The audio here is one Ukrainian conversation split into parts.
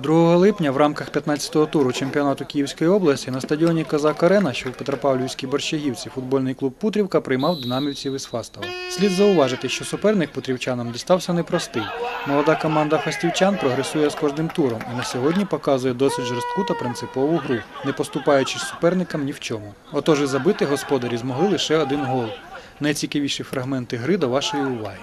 2 липня в рамках 15-го туру чемпіонату Київської області на стадіоні Козак Арена, що в Петропавлівській Борщагівці, футбольний клуб Путрівка приймав динамівців із Фастова. Слід зауважити, що суперник путрівчанам дістався непростий. Молода команда фастівчан прогресує з кожним туром і на сьогодні показує досить жорстку та принципову гру, не поступаючись суперникам ні в чому. Отож і забити господарі змогли лише один гол. Найцікавіші фрагменти гри до вашої уваги.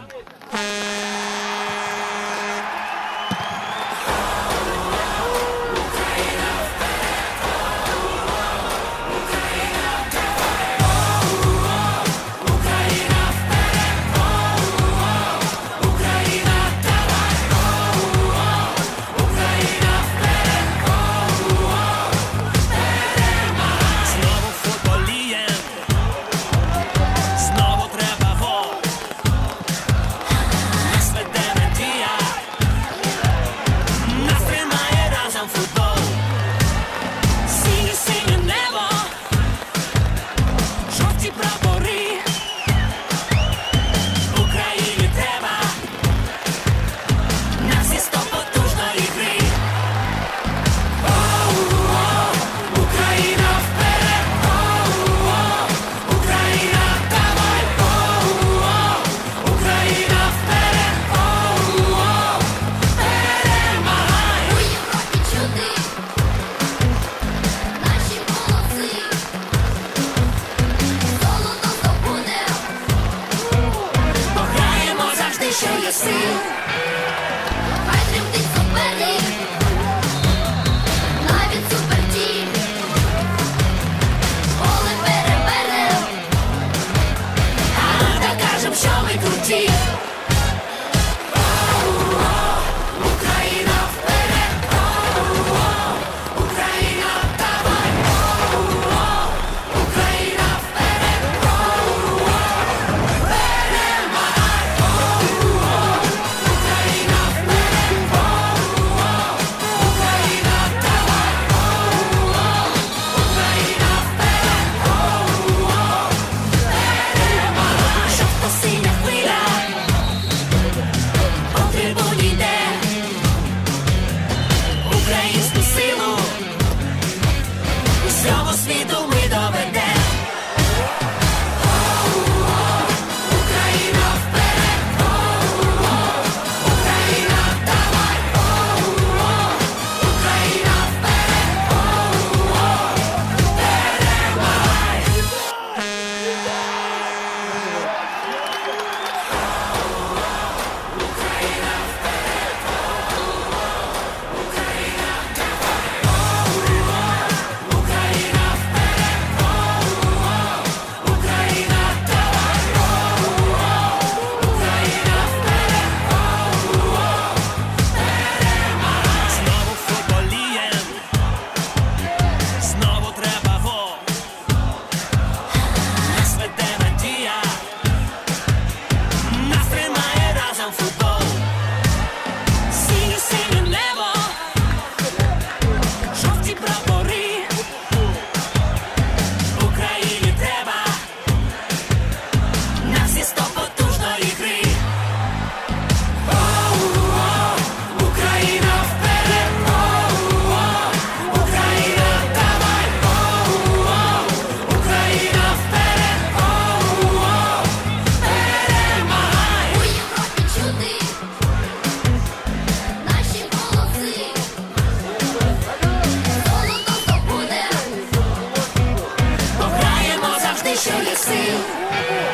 see.